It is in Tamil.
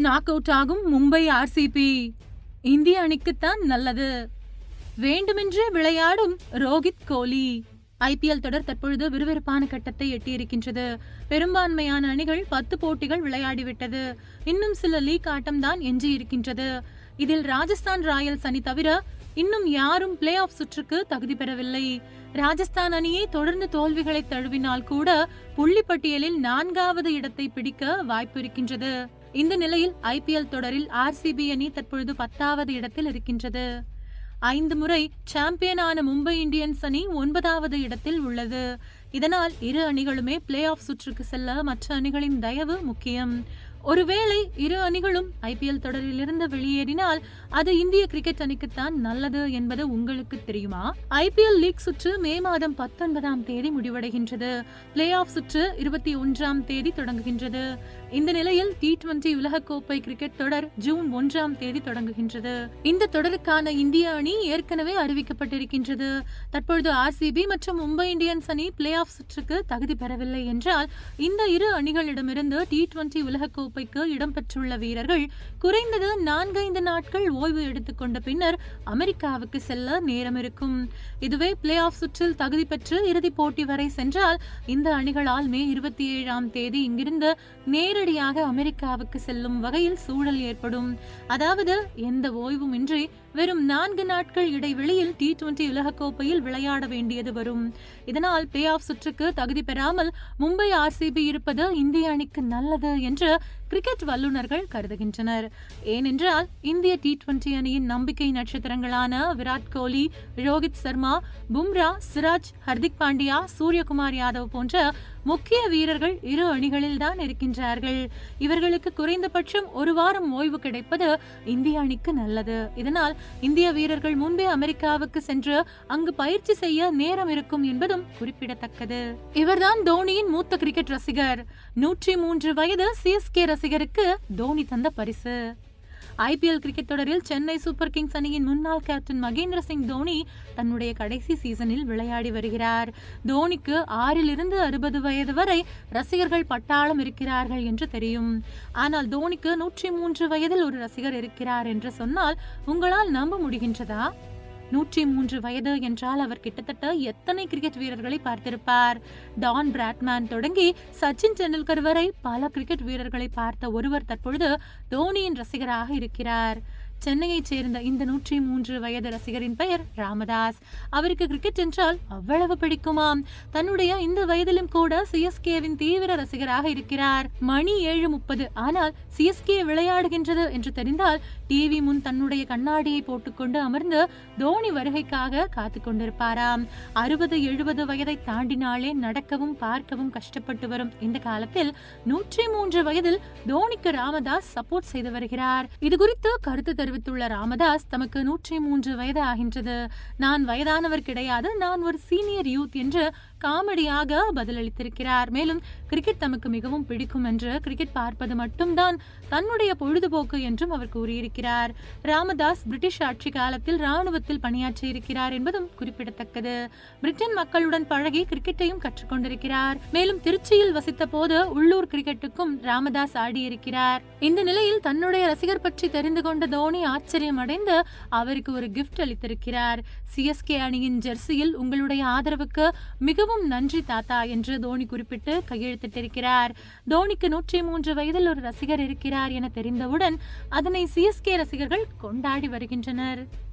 நாக் அவுட் ஆகும் மும்பை ஆர்சிபி இந்திய அணிக்குத்தான் நல்லது. வேண்டுமென்றே விளையாடும் ரோஹித் கோலி. ஐபிஎல் தொடர் தற்பொழுது விறுவிறுப்பான கட்டத்தை எட்டியிருக்கின்றது. பெரும்பான்மையான அணிகள் பத்து போட்டிகள் விளையாடிவிட்டது. இன்னும் சில லீக் ஆட்டம்தான் எஞ்சி இருக்கின்றது இதில் ராஜஸ்தான் ராயல்ஸ் அணி தவிர இன்னும் யாரும் பிளே ஆஃப் சுற்றுக்கு தகுதி பெறவில்லை. ராஜஸ்தான் அணியே தொடர்ந்து தோல்விகளை தழுவினால் கூட புள்ளி பட்டியலில் நான்காவது இடத்தை பிடிக்க வாய்ப்பு இருக்கின்றது. இந்த நிலையில் ஐபிஎல் தொடரில் ஆர்சிபி அணி தற்பொழுது பத்தாவது இடத்தில் இருக்கின்றது. ஐந்து முறை சாம்பியனான மும்பை இந்தியன்ஸ் அணி ஒன்பதாவது இடத்தில் உள்ளது. இதனால் இரு அணிகளுமே பிளே ஆஃப் சுற்றுக்கு செல்ல மற்ற அணிகளின் தயவு முக்கியம். ஒருவேளை இரு அணிகளும் ஐபிஎல் தொடரிலிருந்து வெளியேறினால் அது இந்திய கிரிக்கெட் அணிக்குத்தான் நல்லது என்பது உங்களுக்கு தெரியுமா? ஐபிஎல் லீக் சுற்று மே மாதம் பத்தொன்பதாம் தேதி முடிவடைகின்றது. பிளே ஆஃப் சுற்று இருபத்தி ஒன்றாம் தேதி தொடங்குகின்றது. இந்த நிலையில் டி டுவெண்டி உலகக்கோப்பை கிரிக்கெட் தொடர் ஜூன் ஒன்றாம் தேதி தொடங்குகின்றது. இந்த தொடருக்கான இந்திய அணி ஏற்கனவே அறிவிக்கப்பட்டிருக்கின்றது. தற்பொழுது ஆர்சிபி மற்றும் மும்பை இந்தியன்ஸ் அணி பிளே ஆஃப் சுற்றுக்கு தகுதி பெறவில்லை என்றால் இந்த இரு அணிகளிடமிருந்து டி டுவெண்டி கோப்பைக்கு இடம்பெற்றுள்ள வீரர்கள் குறைந்தது நான்கைந்து நாட்கள் ஓய்வு எடுத்துக்கொண்ட பின்னர் அமெரிக்காவுக்கு செல்ல நேரம் இருக்கும். இதுவே பிளே ஆஃப் சுற்றில் தகுதி பெற்று இறுதிப் போட்டி வரை சென்றால் இந்த அணிகளால் மே இருபத்தி ஏழாம் தேதி இங்கிருந்து நேரடியாக அமெரிக்காவுக்கு செல்லும் வகையில் சூழல் ஏற்படும். அதாவது எந்த ஓய்வுமின்றி வெறும் நான்கு நாட்கள் இடைவெளியில் டி டுவெண்டி உலகக்கோப்பையில் விளையாட வேண்டியது வரும். இதனால் பிளே ஆஃப் சுற்றுக்கு தகுதி பெறாமல் மும்பை ஆர்சிபி இருப்பது இந்திய அணிக்கு நல்லது என்று கிரிக்கெட் வல்லுநர்கள் கருதுகின்றனர். ஏனென்றால் இந்திய டி டுவெண்டி அணியின் நம்பிக்கை நட்சத்திரங்களான விராட் கோலி ரோஹித் சர்மா பும்ரா சிராஜ் ஹர்திக் பாண்டியா சூரியகுமார் யாதவ் போன்ற முக்கிய வீரர்கள் இரு அணிகளில் தான் இருக்கின்றார்கள். இவர்களுக்கு குறைந்தபட்சம் ஒரு வாரம் ஓய்வு கிடைப்பது இந்திய அணிக்கு நல்லது. இதனால் இந்திய வீரர்கள் முன்பே அமெரிக்காவுக்கு சென்று அங்கு பயிற்சி செய்ய நேரம் இருக்கும் என்பதும் குறிப்பிடத்தக்கது. இவர்தான் தோனியின் மூத்த கிரிக்கெட் ரசிகர். நூற்றி மூன்று வயது சிஎஸ்கே ரசிகருக்கு தோனி தந்த பரிசு. ஐபிஎல் கிரிக்கெட் தொடரில் சென்னை சூப்பர் கிங்ஸ் அணியின் முன்னாள் கேப்டன் மகேந்திர சிங் தோனி தன்னுடைய கடைசி சீசனில் விளையாடி வருகிறார். தோனிக்கு ஆறிலிருந்து அறுபது வயது வரை ரசிகர்கள் பட்டாளம் இருக்கிறார்கள் என்று தெரியும். ஆனால் தோனிக்கு நூற்றி மூன்று வயதில் ஒரு ரசிகர் இருக்கிறார் என்று சொன்னால் உங்களால் நம்ப முடிகின்றதா? நூற்றி மூன்று வயது என்றால் அவர் கிட்டத்தட்ட எத்தனை கிரிக்கெட் வீரர்களை பார்த்திருப்பார்? டான் பிராட்மேன் தொடங்கி சச்சின் டெண்டுல்கர் வரை பல கிரிக்கெட் வீரர்களை பார்த்த ஒருவர் தற்பொழுது தோனியின் ரசிகராக இருக்கிறார். சென்னையைச் சேர்ந்த இந்த நூற்றி மூன்று வயது ரசிகரின் பெயர் ராமதாஸ். அவருக்கு கிரிக்கெட் என்றால் அவ்வளவு பிடிக்குமாம் தன்னுடைய இந்த வயதிலும் கூட சிஎஸ்கேவின் தீவிர ரசிகராக இருக்கிறார். மணி ஏழு முப்பது. ஆனால் சிஎஸ்கே விளையாடுகின்றது என்று தெரிந்தால் டிவி முன் தன்னுடைய கண்ணாடியை போட்டுக்கொண்டு அமர்ந்து தோனி வருகைக்காக காத்து கொண்டிருப்பாராம். அறுபது எழுபது வயதை தாண்டினாலே நடக்கவும் பார்க்கவும் கஷ்டப்பட்டு வரும் இந்த காலத்தில் நூற்றி மூன்று வயதில் தோனிக்கு ராமதாஸ் சப்போர்ட் செய்து வருகிறார். இது குறித்து கருத்து தெரிவித்துள்ள ராமதாஸ் தமக்கு நூற்றி மூன்று வயது ஆகின்றது நான் வயதானவர் கிடையாது. நான் ஒரு சீனியர் யூத் என்று காமெடியாக பதிலளித்திருக்கிறார். மேலும் கிரிக்கெட் தமக்கு மிகவும் பிடிக்கும் என்று கிரிக்கெட் பார்ப்பது மட்டும்தான் தன்னுடைய பொழுதுபோக்கு என்றும் அவர் கூறியிருக்கிறார். ராமதாஸ் பிரிட்டிஷ் ஆட்சி காலத்தில் ராணுவத்தில் பணியாற்றியிருக்கிறார் என்பதும் குறிப்பிடத்தக்கது. பிரிட்டன் மக்களுடன் பழகி கிரிக்கெட்டையும் கற்றுக்கொண்டிருக்கிறார். மேலும் திருச்சியில் வசித்த போது உள்ளூர் கிரிக்கெட்டுக்கும் ராமதாஸ் ஆடியிருக்கிறார். இந்த நிலையில் தன்னுடைய ரசிகர் பற்றி தெரிந்து கொண்ட தோனி ஆச்சரியம் அடைந்து அவருக்கு ஒரு கிஃப்ட் அளித்திருக்கிறார். சிஎஸ்கே அணியின் ஜெர்சியில் உங்களுடைய ஆதரவுக்கு மிகவும் நன்றி தாத்தா என்று தோனி குறிப்பிட்டு கையெழுத்திட்டிருக்கிறார். தோனிக்கு நூற்றி மூன்று வயதில் ஒரு ரசிகர் இருக்கிறார் என தெரிந்தவுடன் அதனை சிஎஸ்கே ரசிகர்கள் கொண்டாடி வருகின்றனர்.